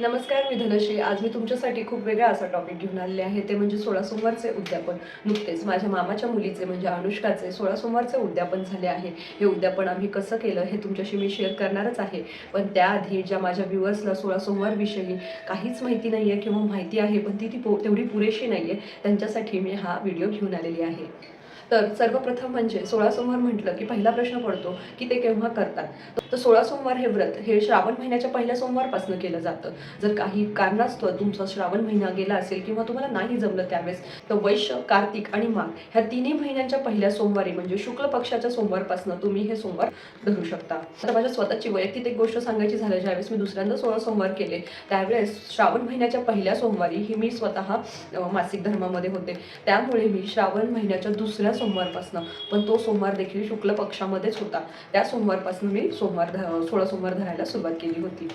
नमस्कार मी धनश्री. आज मी तुमच्यासाठी खूप वेगळा असा टॉपिक घेऊन आलेले आहे. ते म्हणजे सोळा सोमवारचे उद्यापन. नुकतेच माझ्या मामाच्या मुलीचे म्हणजे अनुष्काचे सोळा सोमवारचे उद्यापन झाले आहे. हे उद्यापन आम्ही कसं केलं हे तुमच्याशी मी शेअर करणारच आहे. पण त्याआधी ज्या माझ्या व्ह्युअर्सला सोळा सोमवारविषयी काहीच माहिती नाही आहे किंवा माहिती आहे पण ती ती पो तेवढी पुरेशी नाही आहे त्यांच्यासाठी मी हा व्हिडिओ घेऊन आलेली आहे. तर सर्वप्रथम म्हणजे सोळा सोमवार म्हटलं की पहिला प्रश्न पडतो की ते केव्हा करतात. तर सोळा सोमवार हे व्रत हे श्रावण महिन्याच्या पहिल्या सोमवारपासून केलं जातं. जर काही कारणास्तव तुमचा श्रावण महिना गेला असेल किंवा तुम्हाला नाही जमलं त्यावेळेस तर वैश्य कार्तिक आणि माघ ह्या तिन्ही महिन्यांच्या पहिल्या सोमवारी म्हणजे शुक्ल पक्षाच्या सोमवारपासून तुम्ही हे सोमवार धरू शकता. तर माझ्या स्वतःची वैयक्तिक एक गोष्ट सांगायची झालं ज्यावेळेस मी दुसऱ्यांदा सोळा सोमवार केले त्यावेळेस श्रावण महिन्याच्या पहिल्या सोमवारी ही मी स्वतः मासिक धर्मामध्ये होते. त्यामुळे मी श्रावण महिन्याच्या दुसऱ्या सोमवारपासून पण तो सोमवार देखील शुक्ल पक्षामध्येच होता. त्या सोमवारपासून मी सोमवार ध सोळा सोमवार धरायला सुरुवात केली होती.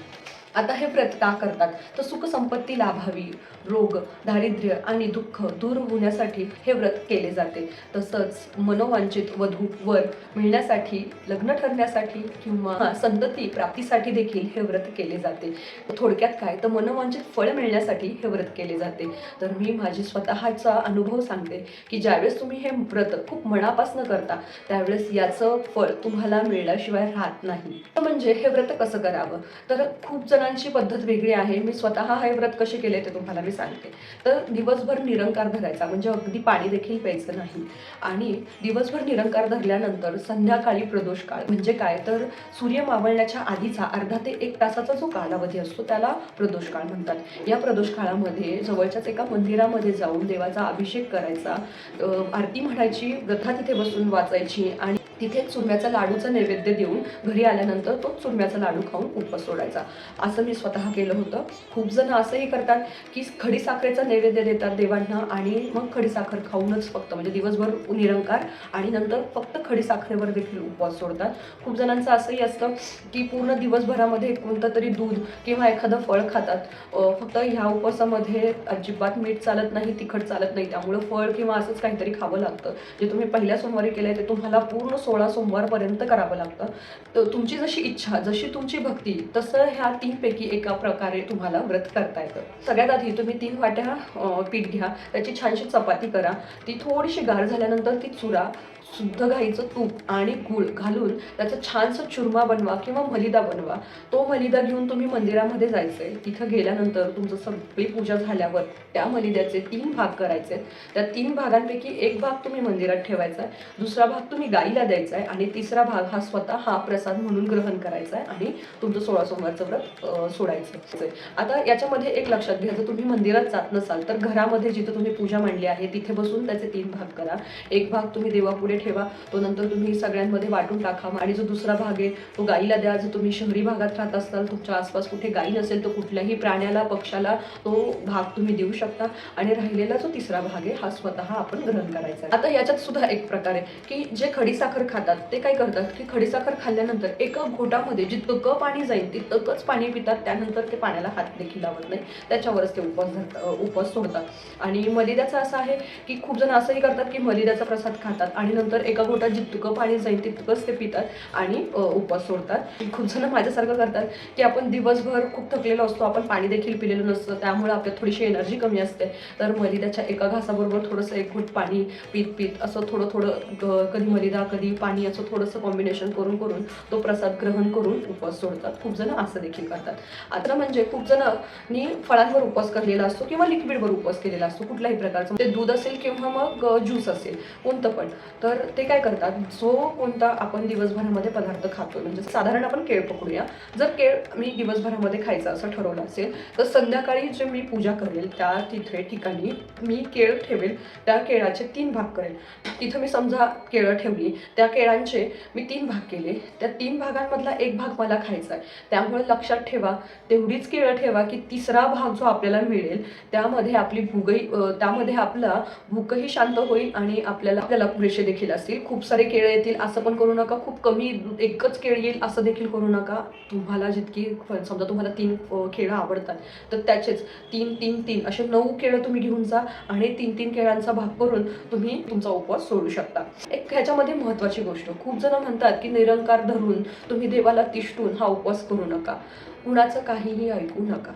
आता हे व्रत का करतात? तर सुखसंपत्ती लाभावी रोग दारिद्र्य आणि दुःख दूर होण्यासाठी हे व्रत केले जाते. तसंच मनोवांचित वधू वर मिळण्यासाठी लग्न ठरण्यासाठी किंवा संतती प्राप्तीसाठी देखील हे व्रत केले जाते. थोडक्यात काय? तर मनोवांचित फळ मिळण्यासाठी हे व्रत केले जाते. तर मी माझी स्वतःचा अनुभव सांगते की ज्यावेळेस तुम्ही हे व्रत खूप मनापासून करता त्यावेळेस याचं फळ तुम्हाला मिळल्याशिवाय राहत नाही. तर म्हणजे हे व्रत कसं करावं? तर खूप जण जणांची पद्धत वेगळी आहे. मी स्वतः हे व्रत कसे केले ते तुम्हाला मी सांगते. तर दिवसभर निरंकार धरायचा म्हणजे अगदी पाणी देखील प्यायचं नाही. आणि दिवसभर निरंकार धरल्यानंतर संध्याकाळी प्रदोष काळ म्हणजे काय? तर सूर्य मावळण्याच्या आधीचा अर्धा ते एक तासाचा जो कालावधी असतो त्याला प्रदोष काळ म्हणतात. या प्रदोष काळामध्ये जवळच्याच एका मंदिरामध्ये जाऊन देवाचा अभिषेक करायचा. आरती म्हणायची प्रथा तिथे बसून वाचायची आणि तिथे चुरम्याचा लाडूचा नैवेद्य देऊन घरी आल्यानंतर तो चुरम्याचा लाडू खाऊन उपवास सोडायचा. असं मी स्वतः केलं होतं. खूप जण असंही करतात की खडी साखरेचा नैवेद्य देतात देवांना आणि मग खडी साखर खाऊनच फक्त म्हणजे दिवसभर निरंकार आणि नंतर फक्त खडी साखरेवर देखील उपवास सोडतात. खूप जणांचं असंही असतं की पूर्ण दिवसभरामध्ये कोणतं तरी दूध किंवा एखादं फळ खातात. फक्त ह्या उपवासामध्ये अजिबात मीठ चालत नाही तिखट चालत नाही. त्यामुळं फळ किंवा असंच काहीतरी खावं लागतं. जे तुम्ही पहिल्या सोमवारी केलंय ते तुम्हाला पूर्ण सो सोळा सोमवारपर्यंत करावं लागतं. तर तुमची जशी इच्छा जशी तुमची भक्ती तसं ह्या तीनपैकी एका प्रकारे तुम्हाला व्रत करता येतं. सगळ्यात आधी तुम्ही तीन वाट्या पीठ घ्या त्याची छानशी चपाती करा. ती थोडीशी गार झाल्यानंतर ती चुरा शुद्ध गाईचं तूप आणि गूळ घालून त्याचा छानसा चुरमा बनवा किंवा मलिदा बनवा. तो मलिदा घेऊन तुम्ही मंदिरामध्ये जायचंय. तिथं गेल्यानंतर तुमचं सगळी पूजा झाल्यावर त्या मलिद्याचे तीन भाग करायचे. त्या तीन भागांपैकी एक भाग तुम्ही मंदिरात ठेवायचा आहे. दुसरा भाग तुम्ही गाईला द्यायचा आहे आणि तिसरा भाग हा स्वतः हा प्रसाद म्हणून ग्रहण करायचा आहे आणि तुमचं सोळा सोमवारचं व्रत सोडायचं आता याच्यामध्ये एक लक्षात घ्या जर तुम्ही मंदिरात जात नसाल तर घरामध्ये जिथं तुम्ही पूजा मांडली आहे तिथे बसून त्याचे तीन भाग करा. एक भाग तुम्ही देवापुढे ठेवा तो नंतर तुम्ही सगळ्यांमध्ये वाटून टाका. आणि जो दुसरा भाग आहे तो गाईला द्या. जर तुम्ही शहरी भागात राहत असाल तुमच्या आसपास कुठे गाई नसेल तर कुठल्याही प्राण्याला पक्षाला तो भाग तुम्ही देऊ शकता. आणि राहिलेला जो तिसरा भाग आहे हा स्वतः आपण ग्रहण करायचा आहे. आता याच्यात सुद्धा एक प्रकार आहे की जे खडीसाखर खातात ते काय करतात की खडीसाखर खाल्ल्यानंतर एका घोटामध्ये जितकं पाणी जाईल तितकंच पाणी पितात त्यानंतर ते पाण्याला हात देखील लावत नाही त्याच्यावरच ते उपवास धरतात उपवास सोडतात. आणि मलिद्याचं असं आहे की खूप जण असंही करतात की मलिद्याचा प्रसाद खातात आणि नंतर एका घोटात जितकं पाणी जाईल तितकंच ते पितात आणि उपवास सोडतात. खूप जण माझ्यासारखं करतात की आपण दिवसभर खूप थकलेलो असतो आपण पाणी देखील पिलेलं नसतं त्यामुळे आपल्याला थोडीशी एनर्जी कमी असते. तर मलिदाच्या एका घासाबरोबर थोडंसं एक घोट पाणी पीत पीत असं थोडं थोडं कधी मलिदा कधी पाणी असं थोडंसं कॉम्बिनेशन करून करून तो प्रसाद ग्रहण करून उपवास सोडतात. खूप जण असं देखील करतात. आता म्हणजे खूप जणांनी फळांवर उपवास केलेला असतो किंवा लिक्विडवर उपवास केलेला असतो कुठल्याही प्रकारचं. ते म्हणजे दूध असेल किंवा मग ज्यूस असेल कोणतं पण. तर ते काय करतात? जो कोणता आपण दिवसभरामध्ये पदार्थ खातो म्हणजे साधारण आपण केळ पकडूया. जर केळ मी दिवसभरामध्ये खायचं असं ठरवलं असेल तर संध्याकाळी जे मी पूजा करेल त्या तिथे ठिकाणी मी केळ ठेवेल. त्या केळाचे तीन भाग करेल. तिथं मी समजा केळं ठेवली त्या केळांचे मी तीन भाग केले. त्या तीन भागांमधला एक भाग मला खायचा आहे त्यामुळे लक्षात ठेवा तेवढीच केळं ठेवा की तिसरा भाग जो आपल्याला मिळेल त्यामध्ये आपली भूगही त्यामध्ये आपला भूकही शांत होईल आणि आपल्याला आपल्याला पुरेसे देखील असतील. खूप सारे केळं येतील असं पण करू नका. खूप कमी एकच केळ येईल असं देखील करू नका. तुम्हाला जितकी समजा तुम्हाला तीन खेळ केळं आवडतात तर त्याचेच. तीन तीन तीन असे नऊ केळं तुम्ही घेऊन जा आणि तीन तीन केळांचा भाग करून तुम्ही तुमचा उपवास सोडू शकता. एक ह्याच्यामध्ये महत्त्वाची गोष्ट. खूप जण म्हणतात की निरंकार धरून तुम्ही देवाला तिष्ठून हा उपवास करू नका. कुणाचं काहीही ऐकू नका.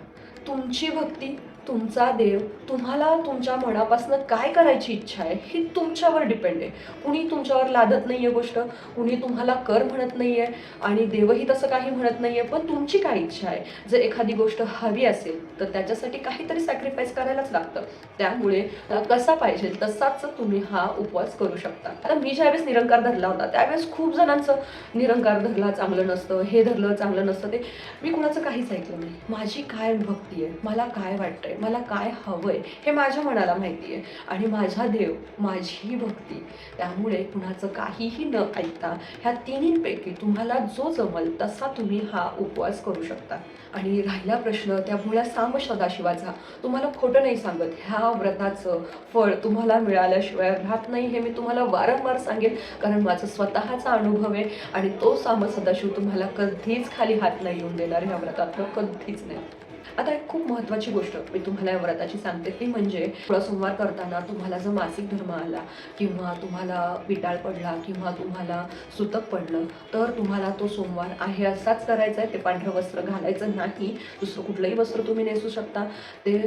तुमची भक्ती तुमचा देव तुम्हाला तुमच्या मनापासून काय करायची इच्छा आहे ही तुमच्यावर डिपेंड आहे. कुणी तुमच्यावर लादत नाही आहे गोष्ट कुणी तुम्हाला कर म्हणत नाही आहे आणि देवही तसं काही म्हणत नाही आहे पण तुमची काय इच्छा आहे? जर एखादी गोष्ट हवी असेल तर त्याच्यासाठी काहीतरी सॅक्रिफाईस करायलाच लागतं. त्यामुळे कसा पाहिजे तसाच तुम्ही हा उपवास करू शकता. आता मी ज्यावेळेस निरंकार धरला होता त्यावेळेस खूप जणांचं निरंकार धरला चांगलं नसतं हे धरलं चांगलं नसतं ते मी कुणाचं काहीच ऐकलं नाही. माझी काय भक्ती आहे? मला काय वाटतंय? मला काय हवं आहे हे माझ्या मनाला माहिती आहे आणि माझा देव माझी भक्ती त्यामुळे कुणाचं काहीही न ऐकता ह्या तिन्हींपैकी तुम्हाला जो जमल तसा तुम्ही हा उपवास करू शकता. आणि राहिला प्रश्न त्या मुळ्या साम सदाशिवाचा. तुम्हाला खोटं नाही सांगत ह्या व्रताचं फळ तुम्हाला मिळाल्याशिवाय राहत नाही हे मी तुम्हाला वारंवार सांगेन. कारण माझा स्वतःचा अनुभव आहे आणि तो साम सदाशिव तुम्हाला कधीच खाली हात नाही येऊन देणार ह्या व्रतातलं कधीच नाही. आता एक खूप महत्त्वाची गोष्ट मी तुम्हाला या व्रताची सांगते ती म्हणजे थोडा सोमवार करताना तुम्हाला जर मासिक धर्म आला किंवा तुम्हाला विटाळ पडला किंवा तुम्हाला सुतक पडलं तर तुम्हाला तो सोमवार आहे असाच करायचा आहे. ते पांढरं वस्त्र घालायचं नाही. दुसरं कुठलंही वस्त्र तुम्ही नेसू शकता. ते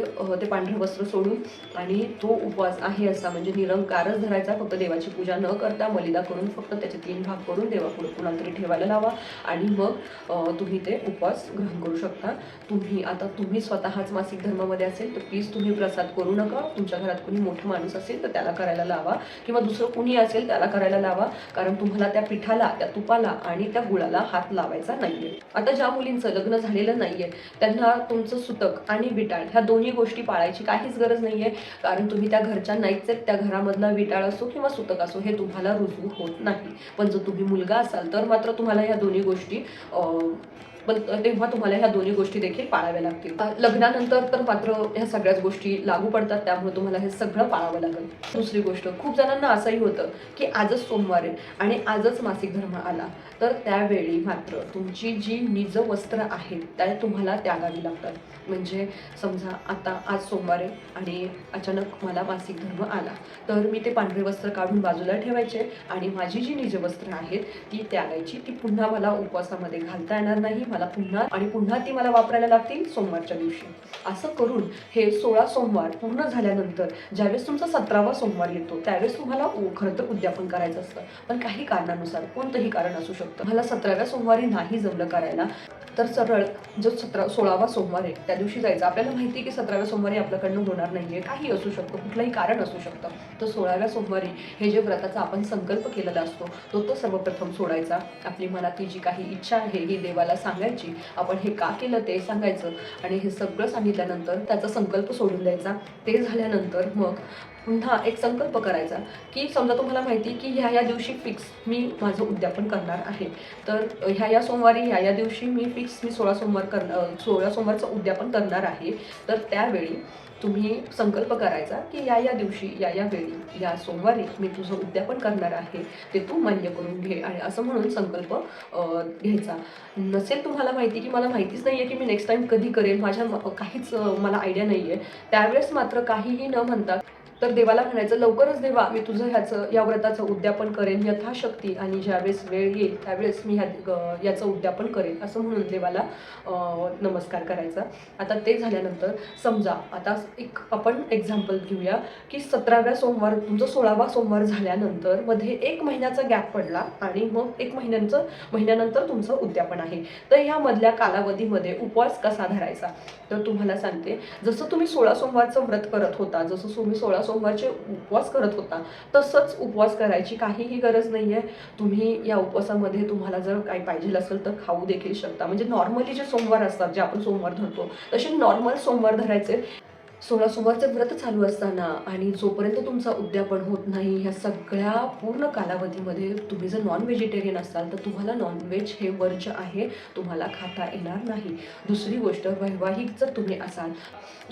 ते पांढरं वस्त्र सोडून आणि तो उपवास आहे असा म्हणजे निरंकारच धरायचा. फक्त देवाची पूजा न करता मलिदा करून फक्त त्याचे तीन भाग करून देवापुढे कुणाला तरी ठेवायला लावा आणि मग तुम्ही ते उपवास ग्रहण करू शकता. तुम्ही आता तुम्ही स्वतःच मासिक धर्मामध्ये असेल तर प्लीज तुम्ही प्रसाद करू नका. तुमच्या घरात कोणी मोठा माणूस असेल तर त्याला करायला लावा. किंवा दुसरं कुणी असेल त्याला करायला लावा. कारण तुम्हाला त्या पिठाला त्या तुपाला आणि त्या गुळाला हात लावायचा नाहीये. आता ज्या मुलींचं लग्न झालेलं नाहीये त्यांना तुमचं सुतक आणि विटाळ ह्या दोन्ही गोष्टी पाळायची काहीच गरज नाहीये. कारण तुम्ही त्या घरच्या नाहीच आहेत त्या घरामधला विटाळ असो किंवा सुतक असो हे तुम्हाला रुजू होत नाही. पण जर तुम्ही मुलगा असाल तर मात्र तुम्हाला ह्या दोन्ही गोष्टी पण तेव्हा तुम्हाला ह्या दोन्ही गोष्टी देखील पाळाव्या लागतील. लग्नानंतर तर मात्र ह्या सगळ्याच गोष्टी लागू पडतात त्यामुळे तुम्हाला हे सगळं पाळावं लागेल. दुसरी गोष्ट खूप जणांना असंही होतं की आजच सोमवार आहे आणि आजच मासिक धर्म आला तर त्यावेळी मात्र तुमची जी निज वस्त्र आहेत त्या तुम्हाला त्यागावी लागतात. म्हणजे समजा आता आज सोमवार आहे आणि अचानक मला मासिक धर्म आला तर मी ते पांढरे वस्त्र काढून बाजूला ठेवायचे आणि माझी जी निज वस्त्र आहेत ती त्यागायची ती पुन्हा मला उपवासामध्ये घालता येणार नाही मला पुन्हा आणि पुन्हा ती मला वापरायला लागतील सोमवारच्या दिवशी. असं करून हे सोळा सोमवार पूर्ण झाल्यानंतर ज्यावेळेस तुमचा सतरावा सोमवार येतो त्यावेळेस तुम्हाला खरं तर उद्यापन करायचं असतं. पण काही कारणानुसार कोणतंही कारण असू शकतं. मला सतराव्या सोमवारी नाही जमलं करायला. तर सरळ जो सतरा सोळावा सोमवार आहे त्या दिवशी जायचं. आपल्याला माहिती आहे की सतराव्या सोमवारी आपल्याकडनं होणार नाही आहे काही असू शकतं कुठलंही कारण असू शकतं. तर सोळाव्या सोमवारी हे जे व्रताचा आपण संकल्प केलेला असतो तो तो सर्वप्रथम सोडायचा. आपली मनातली जी काही इच्छा आहे ही देवाला सांगायची. आपण हे का केलं ते सांगायचं. आणि हे सगळं सांगितल्यानंतर त्याचा संकल्प सोडून द्यायचा. ते झाल्यानंतर मग पुन्हा एक संकल्प करायचा की समजा तुम्हाला माहिती की ह्या या दिवशी फिक्स मी माझं उद्यापन करणार आहे. तर ह्या या सोमवारी ह्या या दिवशी मी फिक्स मी सोळा सोमवार कर सोळा सोमवारचं उद्यापन करणार आहे. तर त्यावेळी तुम्ही संकल्प करायचा की या या दिवशी या या वेळी या सोमवारी मी तुझं उद्यापन करणार आहे. ते तू मान्य करून घे आणि असं म्हणून संकल्प घ्यायचा. नसेल तुम्हाला माहिती की मला माहितीच नाही आहे की मी नेक्स्ट टाईम कधी करेल माझ्या काहीच मला आयडिया नाही आहे त्यावेळेस मात्र काहीही न म्हणता तर देवाला म्हणायचं लवकरच देवा मी तुझं ह्याचं या व्रताचं उद्यापन करेन यथाशक्ती आणि ज्यावेळेस वेळ येईल त्यावेळेस मी ह्या याचं उद्यापन करेन. असं म्हणून देवाला नमस्कार करायचा. आता ते झाल्यानंतर समजा आता एक आपण एक्झाम्पल घेऊया की सतराव्या सोमवार तुमचं सोळावा सोमवार झाल्यानंतरमध्ये एक महिन्याचा गॅप पडला आणि मग एक महिन्यांचं महिन्यानंतर तुमचं उद्यापन आहे. तर ह्यामधल्या कालावधीमध्ये उपवास कसा धरायचा? तर तुम्हाला सांगते जसं तुम्ही सोळा सोमवारचं व्रत करत होता जसं तुम्ही सोळा सोमवारचे उपवास करत होता. तसंच उपवास करायची काहीही गरज नाही आहे तुम्ही या उपवासामध्ये तुम्हाला जर काही पाहिजे असेल तर खाऊ देखील शकता. म्हणजे नॉर्मली जे सोमवार असतात जे आपण सोमवार धरतो तसे नॉर्मल सोमवार धरायचे. सोळा सोमवारचं व्रत चालू असताना आणि जोपर्यंत तुमचा उद्यापन होत नाही ह्या सगळ्या पूर्ण कालावधीमध्ये तुम्ही जर नॉन व्हेजिटेरियन असाल तर तुम्हाला नॉनव्हेज हे वर्ज आहे तुम्हाला खाता येणार नाही. दुसरी गोष्ट वैवाहिक जर तुम्ही असाल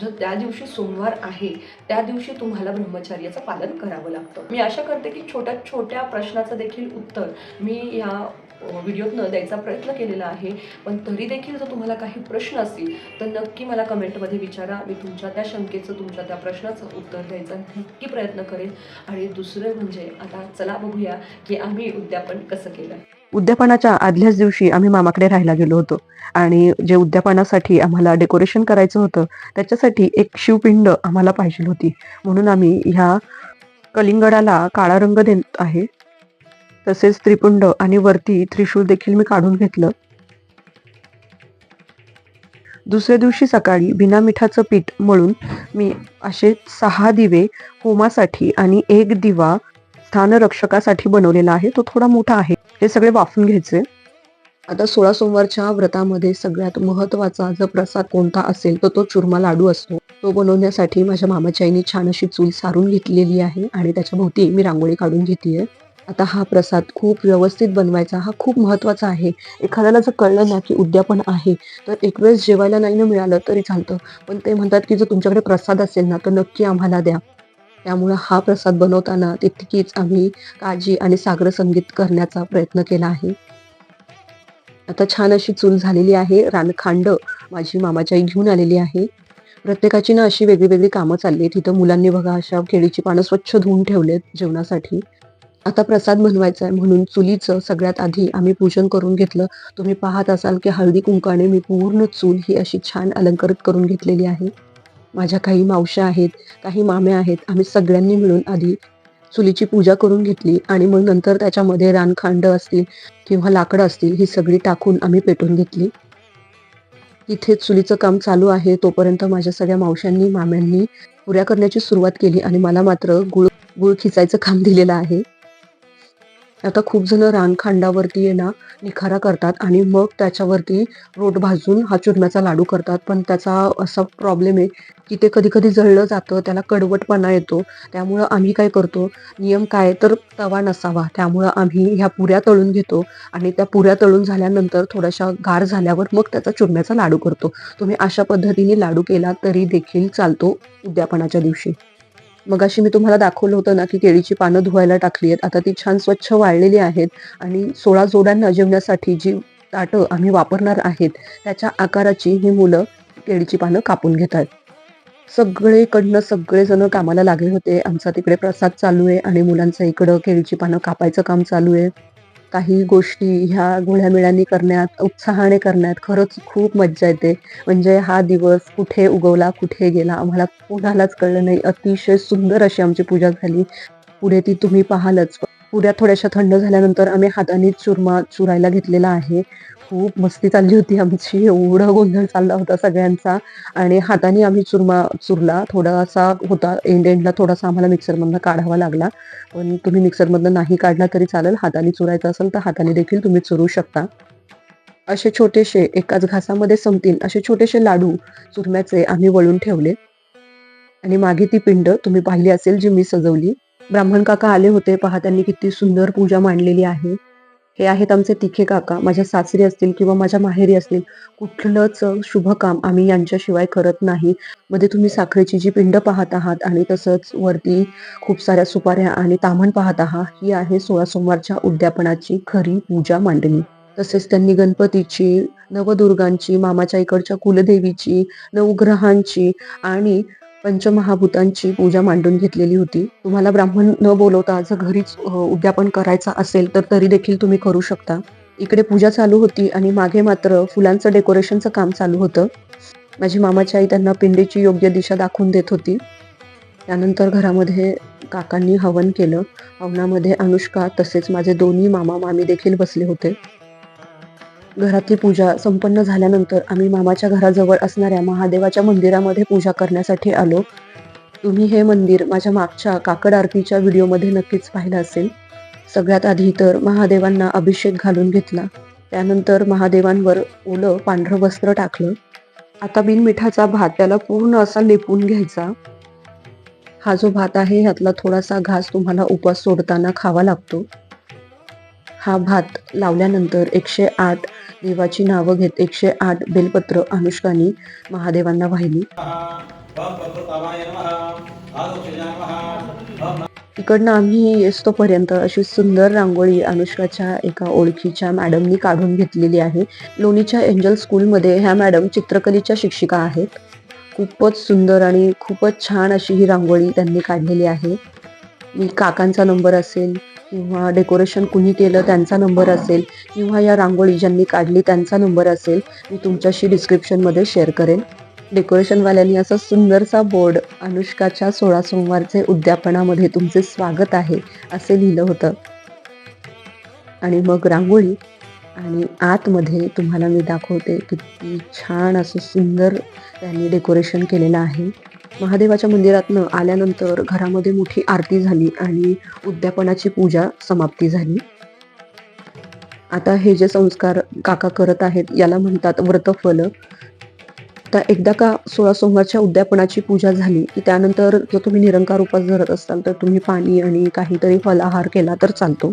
जर त्या दिवशी सोमवार आहे त्या दिवशी तुम्हाला ब्रह्मचर्याचं पालन करावं लागतं. मी आशा करते की छोट्या छोट्या प्रश्नाचं देखील उत्तर मी या व्हिडिओतनं द्यायचा प्रयत्न केलेला आहे. पण तरी देखील जर तुम्हाला काही प्रश्न असतील तर नक्की मला कमेंटमध्ये विचारा. मी तुमच्या त्या शंकेचं तुमच्या त्या प्रश्नाचं उत्तर द्यायचा नक्की प्रयत्न करेन. आणि दुसरं म्हणजे आता चला बघूया की आम्ही उद्यापन कसं केलं. उद्यापनाच्या आदल्याच दिवशी आम्ही मामाकडे राहायला गेलो होतो. आणि जे उद्यापनासाठी आम्हाला डेकोरेशन करायचं होतं त्याच्यासाठी एक शिवपिंड आम्हाला पाहिजे होती. म्हणून आम्ही ह्या कलिंगडाला काळा रंग देत आहे. तसेच त्रिपुंड आणि वरती त्रिशूळ देखील मी काढून घेतलं. दुसऱ्या दिवशी सकाळी बिना मिठाचं पीठ मळून मी असे सहा दिवे होमासाठी आणि एक दिवा स्थानरक्षकासाठी बनवलेला आहे. तो थोडा मोठा आहे. हे सगळे वाफून घ्यायचे. आता सोळा सोमवारच्या व्रतामध्ये सगळ्यात महत्त्वाचा जर प्रसाद कोणता असेल तर तो चुरमा लाडू असतो. तो बनवण्यासाठी माझ्या मामाच्या आईने छान अशी चूल सारून घेतलेली आहे आणि त्याच्या भोवती मी रांगोळी काढून घेतेय. आता हा प्रसाद खूप व्यवस्थित बनवायचा हा खूप महत्त्वाचा आहे. एखाद्याला जर कळलं ना की उद्यापन आहे तर एक वेळेस जेवायला नाही ना मिळालं तरी चालतं. पण ते म्हणतात की जर तुमच्याकडे प्रसाद असेल ना तर नक्की आम्हाला द्या. त्यामुळं हा प्रसाद बनवताना तितकीच आम्ही काळजी आणि सागर संगीत करण्याचा प्रयत्न केला आहे. आता छान अशी चूल झालेली आहे रानखांड माझी मामाची आई घेऊन आलेली आहे. प्रत्येकाची ना अशी वेगळी वेगळी कामं चालली आहेत. तिथं मुलांनी बघा अशा केळीची पानं स्वच्छ धुवून ठेवलेत जेवणासाठी. आता प्रसाद बनवायचा आहे म्हणून चुलीचं सगळ्यात आधी आम्ही पूजन करून घेतलं. तुम्ही पाहत असाल की हळदी कुंकाने मी पूर्ण चूल ही अशी छान अलंकारित करून घेतलेली आहे. माझ्या काही मावश्या आहेत काही माम्या आहेत आम्ही सगळ्यांनी मिळून आधी चुलीची पूजा करून घेतली आणि मग नंतर त्याच्यामध्ये रानखांड असतील किंवा लाकडं असतील ही सगळी टाकून आम्ही पेटून घेतली. इथे चुलीचं काम चालू आहे तोपर्यंत माझ्या सगळ्या मावशांनी माम्यांनी पुऱ्या करण्याची सुरुवात केली आणि मला मात्र गुळ गुळ खिचायचं काम दिलेलं आहे. आता खूप जण रानखांडावरती आहे ना निखारा करतात आणि मग त्याच्यावरती रोट भाजून हा चुरम्याचा लाडू करतात. पण त्याचा असा प्रॉब्लेम आहे की ते कधी कधी जळलं जातं त्याला कडवटपणा येतो. त्यामुळं आम्ही काय करतो नियम काय तर तवा नसावा. त्यामुळं आम्ही ह्या पुऱ्या तळून घेतो आणि त्या पुऱ्या तळून झाल्यानंतर थोड्याशा गार झाल्यावर मग त्याचा चुरम्याचा लाडू करतो. तुम्ही अशा पद्धतीने लाडू केला तरी देखील चालतो उद्यापनाच्या दिवशी. मग अशी मी तुम्हाला दाखवलं होतं ना की केळीची पानं धुवायला टाकली आहेत आता ती छान स्वच्छ वाळलेली आहेत आणि सोळा जोड्यांना जेवण्यासाठी जी ताटं आम्ही वापरणार आहेत त्याच्या आकाराची ही मुलं केळीची पानं कापून घेत आहेत सगळेकडनं सगळेजण कामाला लागले होते. आमचा तिकडे प्रसाद चालू आहे आणि मुलांचं इकडं केळीची पानं कापायचं काम चालू आहे. काही गोष्टी ह्या घोळ्यामिळ्यांनी करण्यात उत्साहाने करण्यात खरंच खूप मज्जा येते. म्हणजे हा दिवस कुठे उगवला कुठे गेला आम्हाला कोणालाच कळलं नाही. अतिशय सुंदर अशी आमची पूजा झाली. पुढे ती तुम्ही पाहालच. पुऱ्या थोड्याशा थंड झाल्यानंतर आम्ही हाताने चुरमा चुरायला घेतलेला आहे. खूप मस्ती चालली होती आमची. एवढं गोंधळ चालला होता सगळ्यांचा. आणि हाताने आम्ही चुरमा चुरला थोडासा होता. एंड एंडला थोडासा आम्हाला मिक्सरमधनं काढावा लागला. पण तुम्ही मिक्सरमधनं नाही काढला तरी चालेल. हाताने चुरायचं असेल तर हाताने देखील तुम्ही चुरू शकता. असे छोटेसे एकाच घासामध्ये संपतील. असे छोटेसे लाडू चुरम्याचे आम्ही वळून ठेवले. आणि मागे ती पिंड तुम्ही पाहिली असेल जी मी सजवली. ब्राह्मण काका आले होते. पहा त्यांनी किती सुंदर पूजा मांडलेली आहे. हे आहेत आमचे तिखे काका. माझ्या सासरी असतील किंवा माझ्या माहेरी असतील कुठलंच शुभ काम आम्ही यांच्याशिवाय करत नाही. मध्ये तुम्ही साखरेची जी पिंड पाहत आहात आणि तसंच वरती खूप साऱ्या सुपाऱ्या आणि तामण पाहत आहात ही आहे सोळा सोमवारच्या उद्यापनाची खरी पूजा मांडणी. तसेच त्यांनी गणपतीची नवदुर्गांची मामाच्या इकडच्या कुलदेवीची नवग्रहांची आणि पंचमहाभूतांची पूजा मांडून घेतलेली होती. तुम्हाला ब्राह्मण न बोलवता जर घरीच उद्यापन करायचा असेल तर तरी देखील तुम्ही करू शकता. इकडे पूजा चालू होती आणि मागे मात्र फुलांचं डेकोरेशनचं काम चालू होतं. माझी मामाची आई त्यांना पिंडीची योग्य दिशा दाखवून देत होती. त्यानंतर घरामध्ये काकांनी हवन केलं. हवनामध्ये अनुष्का तसेच माझे दोन्ही मामा मामी देखील बसले होते. घरातली पूजा संपन्न झाल्यानंतर आम्ही मामाच्या घराजवळ असणाऱ्या महादेवाच्या मंदिरामध्ये पूजा करण्यासाठी आलो. तुम्ही हे मंदिर माझ्या मागच्या काकड आरतीच्या व्हिडिओमध्ये नक्कीच पाहिलं असेल. सगळ्यात आधी तर महादेवांना अभिषेक घालून घेतला. त्यानंतर महादेवांवर ओलं पांढरं वस्त्र टाकलं. आता बिनमिठाचा भात त्याला पूर्ण असा लेपून घ्यायचा. हा जो भात आहे ह्यातला थोडासा घास तुम्हाला उपवास सोडताना खावा लागतो. हा भात लावल्यानंतर एकशे आठ देवाची नावं घेत एकशे आठ बेलपत्र अनुष्कानी महादेवांना वाहिली. तिकडनं आम्ही येस्तोपर्यंत अशी सुंदर रांगोळी अनुष्काच्या एका ओळखीच्या मॅडमनी काढून घेतलेली आहे. लोणीच्या एंजल स्कूलमध्ये ह्या मॅडम चित्रकलेच्या शिक्षिका आहेत. खूपच सुंदर आणि खूपच छान अशी ही रांगोळी त्यांनी काढलेली आहे. मी काकांचा नंबर असेल किंवा डेकोरेशन कुणी केलं त्यांचा नंबर असेल किंवा या रांगोळी ज्यांनी काढली त्यांचा नंबर असेल मी तुमच्याशी डिस्क्रिप्शनमध्ये शेअर करेन. डेकोरेशनवाल्यांनी असा सुंदरसा बोर्ड अनुष्काच्या सोळा सोमवारचे उद्यापनामध्ये तुमचे स्वागत आहे असे लिहिलं होतं. आणि मग रांगोळी. आणि आतमध्ये तुम्हाला मी दाखवते किती छान असं सुंदर त्यांनी डेकोरेशन केलेलं आहे. महादेवाच्या मंदिरातनं आल्यानंतर घरामध्ये मोठी आरती झाली आणि उद्यापनाची पूजा समाप्ती झाली. आता हे जे संस्कार काका करत आहेत याला म्हणतात व्रतफल. आता एकदा का सोळा सोमवारच्या उद्यापनाची पूजा झाली की त्यानंतर जर तुम्ही निरंकार उपास धरत असाल तर तुम्ही पाणी आणि काहीतरी फलाहार केला तर चालतो.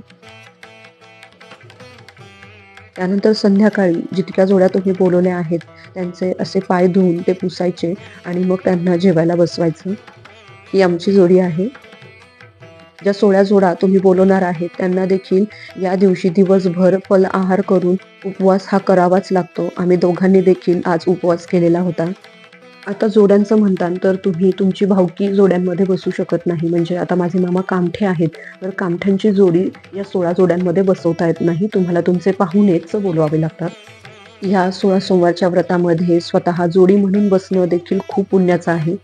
त्यानंतर संध्याकाळी जितक्या जोड्या तुम्ही बोलवल्या आहेत त्यांचे असे पाय धुवून ते पुसायचे आणि मग त्यांना जेवायला बसवायचं. ही आमची जोडी आहे. ज्या सोळ्या जोडा तुम्ही बोलवणार आहेत त्यांना देखील या दिवशी दिवसभर फल आहार करून उपवास हा करावाच लागतो. आम्ही दोघांनी देखील आज उपवास केलेला होता. आता जोड्यांचं म्हणतात तर तुम्ही तुमची भावकी जोड्यांमध्ये बसू शकत नाही. म्हणजे आता माझे मामा कामठे आहेत तर कामठ्यांची जोडी या सोळा जोड्यांमध्ये बसवता येत नाही. तुम्हाला तुमचे पाहुणेच बोलवावे लागतात. या सोळा सोमवारच्या व्रतामध्ये स्वतः जोडी म्हणून बसणं देखील खूप पुण्याचं आहे.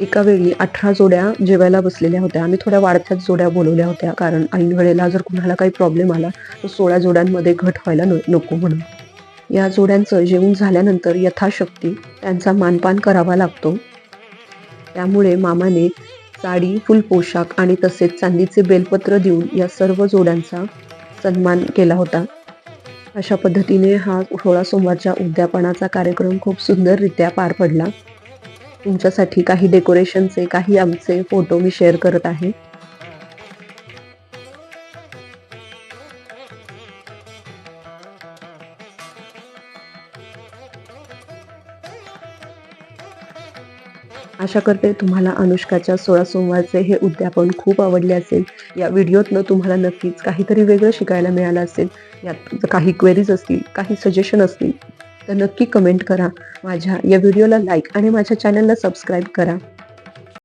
एका वेळी अठरा जोड्या जेवायला बसलेल्या होत्या. आम्ही थोड्या वाढत्याच जोड्या बोलवल्या होत्या. कारण ऐन वेळेला जर कुणाला काही प्रॉब्लेम आला तर सोळा जोड्यांमध्ये घट व्हायला नको म्हणून. या जोड्यांचं जेवण झाल्यानंतर यथाशक्ती त्यांचा मानपान करावा लागतो. त्यामुळे मामाने साडी फुल पोशाख आणि तसेच चांदीचे बेलपत्र देऊन या सर्व जोड्यांचा सन्मान केला होता. अशा पद्धतीने हा सोळा सोमवारच्या उद्यापनाचा कार्यक्रम खूप सुंदररित्या पार पडला. तुमच्यासाठी काही डेकोरेशनचे काही आमचे फोटो मी शेअर करत आहे. आशा करते तुम्हाला अनुष्काच्या सोळा सोमवारचे हे उद्यापन खूप आवडले असेल. या व्हिडिओतनं तुम्हाला नक्कीच काहीतरी वेगळं शिकायला मिळालं असेल. यात जर काही क्वेरीज असतील काही सजेशन असतील तर नक्की कमेंट करा. माझ्या या व्हिडिओला लाईक आणि माझ्या चॅनलला सबस्क्राईब करा.